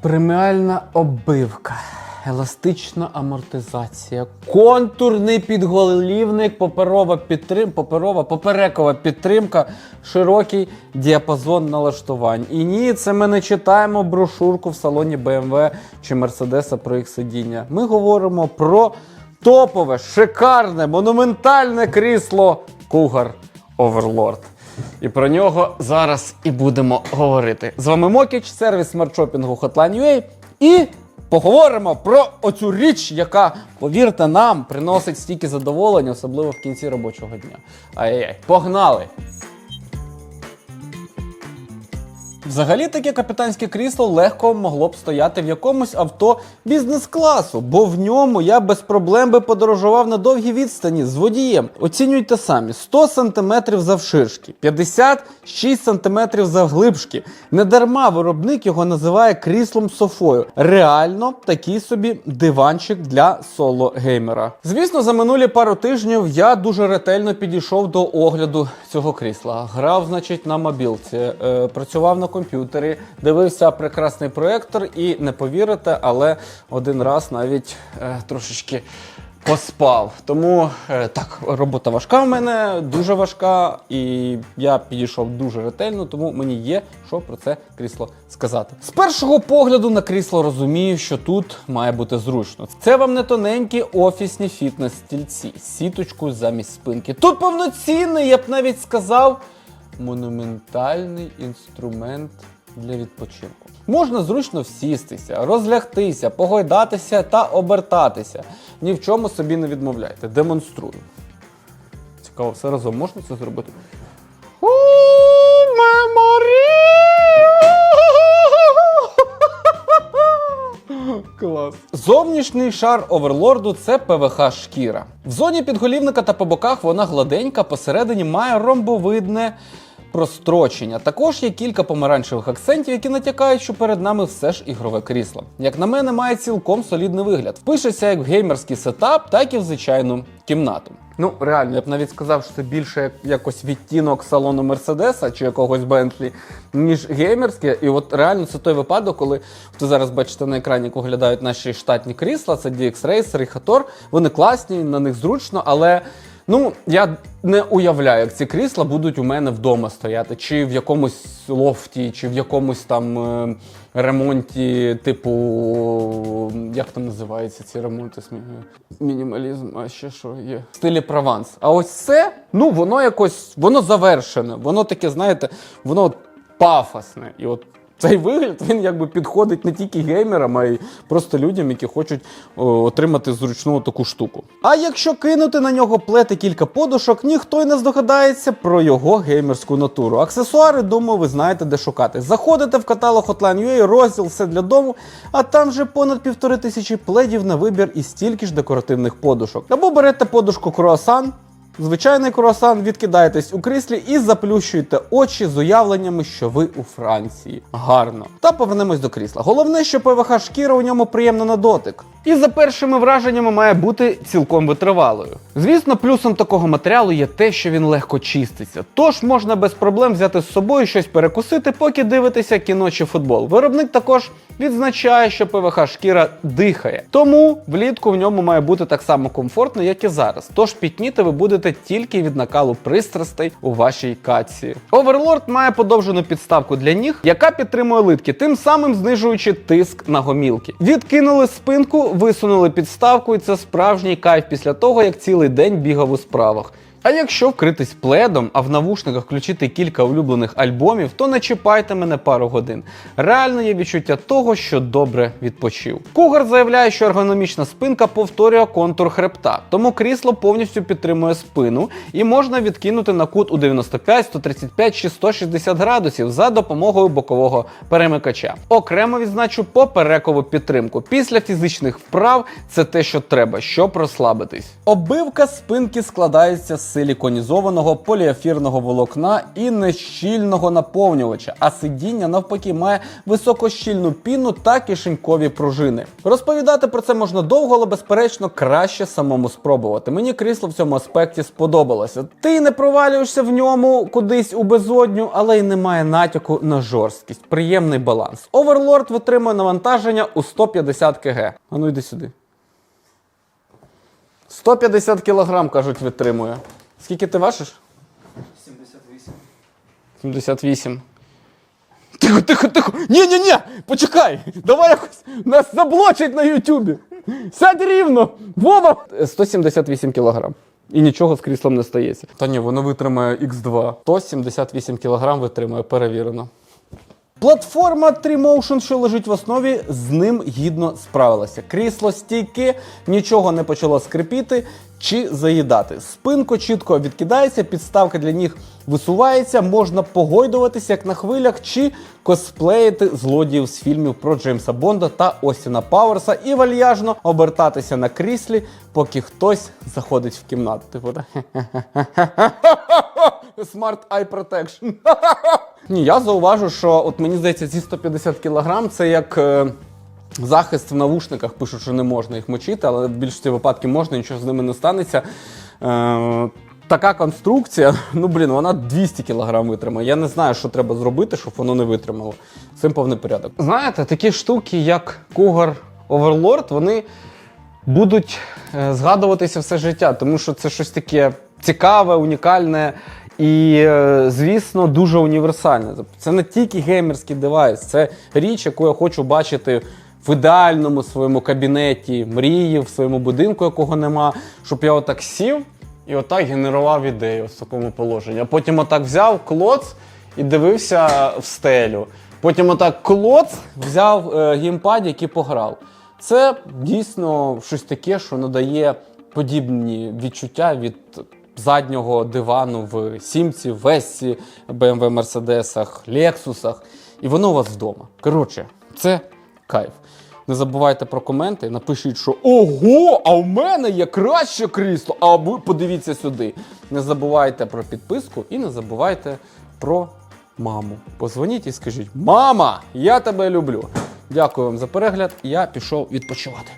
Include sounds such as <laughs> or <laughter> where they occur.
Преміальна оббивка, еластична амортизація, контурний підголівник, паперова підтрим, паперова, поперекова підтримка, широкий діапазон налаштувань. І ні, це ми не читаємо брошурку в салоні BMW чи Mercedes про їх сидіння. Ми говоримо про топове, шикарне, монументальне крісло Cougar Overlord. І про нього зараз і будемо говорити. З вами Мокіч, сервіс смартшопінгу Hotline.ua і поговоримо про оцю річ, яка, повірте нам, приносить стільки задоволення, особливо в кінці робочого дня. Ай-яй, погнали! Взагалі таке капітанське крісло легко могло б стояти в якомусь авто бізнес-класу, бо в ньому я без проблем би подорожував на довгі відстані з водієм. Оцінюйте самі: 100 см завширшки, 56 см завглибшки. Недарма виробник його називає кріслом софою. Реально такий собі диванчик для соло-геймера. Звісно, за минулі пару тижнів я дуже ретельно підійшов до огляду цього крісла. Грав, значить, на мобілці, е, працював на комп'ютері, дивився прекрасний проектор і не повірите, але один раз навіть е, трошечки поспав. Тому е, так, робота важка в мене, дуже важка, і я підійшов дуже ретельно, тому мені є що про це крісло сказати. З першого погляду на крісло розумію, що тут має бути зручно. Це вам не тоненькі офісні фітнес-стільці, з сіточкою замість спинки. Тут повноцінний, я б навіть сказав, монументальний інструмент для відпочинку. Можна зручно всістися, розлягтися, погойдатися та обертатися. Ні в чому собі не відмовляйте. Демонструю. Цікаво, все разом можна це зробити? <laughs> Клас. Зовнішній шар оверлорду це ПВХ шкіра. В зоні підголівника та по боках вона гладенька, посередині має ромбовидне прострочення. Також є кілька помаранчевих акцентів, які натякають, що перед нами все ж ігрове крісло. Як на мене, має цілком солідний вигляд. Впишеться як в геймерський сетап, так і в звичайну кімнату. Ну, реально, я б навіть сказав, що це більше як якось відтінок салону Мерседеса чи якогось Бентлі, ніж геймерське. І от реально це той випадок, коли ви зараз бачите на екрані, як виглядають наші штатні крісла, це DX Racer і Hator. Вони класні, на них зручно, але. Ну, я не уявляю, як ці крісла будуть у мене вдома стояти, чи в якомусь лофті, чи в якомусь там е, ремонті, типу, як там називаються ці ремонти? Смі- Мінімалізм, а ще що є? В стилі Прованс. А ось це, ну, воно якось, воно завершене, воно таке, знаєте, воно пафосне. І от цей вигляд він якби підходить не тільки геймерам, а й просто людям, які хочуть о, отримати зручну таку штуку. А якщо кинути на нього плети кілька подушок, ніхто й не здогадається про його геймерську натуру. Аксесуари, думаю, ви знаєте, де шукати. Заходите в каталог Hotline.ua, розділ все для дому, а там вже понад півтори тисячі пледів на вибір і стільки ж декоративних подушок. Або берете подушку круасан. Звичайний круасан відкидаєтесь у кріслі і заплющуєте очі з уявленнями, що ви у Франції. Гарно. Та повернемось до крісла. Головне, що ПВХ шкіра у ньому приємна на дотик. І за першими враженнями має бути цілком витривалою. Звісно, плюсом такого матеріалу є те, що він легко чиститься. Тож можна без проблем взяти з собою щось перекусити, поки дивитеся кіно чи футбол. Виробник також відзначає, що ПВХ шкіра дихає. Тому влітку в ньому має бути так само комфортно, як і зараз. Тож пітніти ви будете тільки від накалу пристрастей у вашій каці. Оверлорд має подовжену підставку для ніг, яка підтримує литки, тим самим знижуючи тиск на гомілки. Відкинули спинку, висунули підставку, і це справжній кайф після того, як цілий день бігав у справах. А якщо вкритись пледом, а в навушниках включити кілька улюблених альбомів, то не чіпайте мене пару годин. Реально є відчуття того, що добре відпочив. Кугар заявляє, що ергономічна спинка повторює контур хребта, тому крісло повністю підтримує спину і можна відкинути на кут у 95, 135 чи 160 градусів за допомогою бокового перемикача. Окремо відзначу поперекову підтримку. Після фізичних вправ це те, що треба, щоб розслабитись. Оббивка спинки складається з силіконізованого поліефірного волокна і нещільного наповнювача, а сидіння навпаки має високощільну піну та кишенькові пружини. Розповідати про це можна довго, але безперечно краще самому спробувати. Мені крісло в цьому аспекті сподобалося. Ти не провалюєшся в ньому кудись у безодню, але й немає натяку на жорсткість. Приємний баланс. Оверлорд витримує навантаження у 150 кг. А ну йди сюди. 150 кг, кажуть, витримує. Скільки ти важиш? 78. 78. Тихо, тихо, тихо. Ні, ні, ні, почекай. Давай якось нас заблочать на Ютубі. Сядь рівно. Вова. 178 кілограм. І нічого з кріслом не стається. Та ні, воно витримає X2. 178 кілограм витримує, перевірено. Платформа Trimotion, що лежить в основі, з ним гідно справилася. Крісло стійке, нічого не почало скрипіти чи заїдати. Спинко чітко відкидається, підставка для ніг висувається, можна погойдуватися як на хвилях, чи косплеїти злодіїв з фільмів про Джеймса Бонда та Остіна Пауерса і вальяжно обертатися на кріслі, поки хтось заходить в кімнату. Типу, так? <laughs> Smart Eye Protection. <laughs> Ні, я зауважу, що от мені здається, ці 150 кг це як. е, Захист в навушниках пишуть, що не можна їх мочити, але в більшості випадків можна, нічого з ними не станеться. Е, така конструкція, ну блін, вона 200 кг витримає. Я не знаю, що треба зробити, щоб воно не витримало. Цим повний порядок. Знаєте, такі штуки, як Cougar Overlord, вони будуть е, згадуватися все життя, тому що це щось таке цікаве, унікальне і, е, звісно, дуже універсальне. Це не тільки геймерський девайс, це річ, яку я хочу бачити в ідеальному своєму кабінеті, мрії, в своєму будинку, якого нема, щоб я отак сів і отак генерував ідею в такому положенні. А потім отак взяв клоц і дивився в стелю. Потім отак клоц взяв е, геймпад, який пограв. Це дійсно щось таке, що надає подібні відчуття від заднього дивану в Сімці, Весці, BMW, Мерседесах, Лексусах. І воно у вас вдома. Коротше, це кайф. Не забувайте про коменти, напишіть, що ого, а у мене є краще крісло, а ви подивіться сюди. Не забувайте про підписку і не забувайте про маму. Позвоніть і скажіть: Мама, я тебе люблю. Дякую вам за перегляд. Я пішов відпочивати.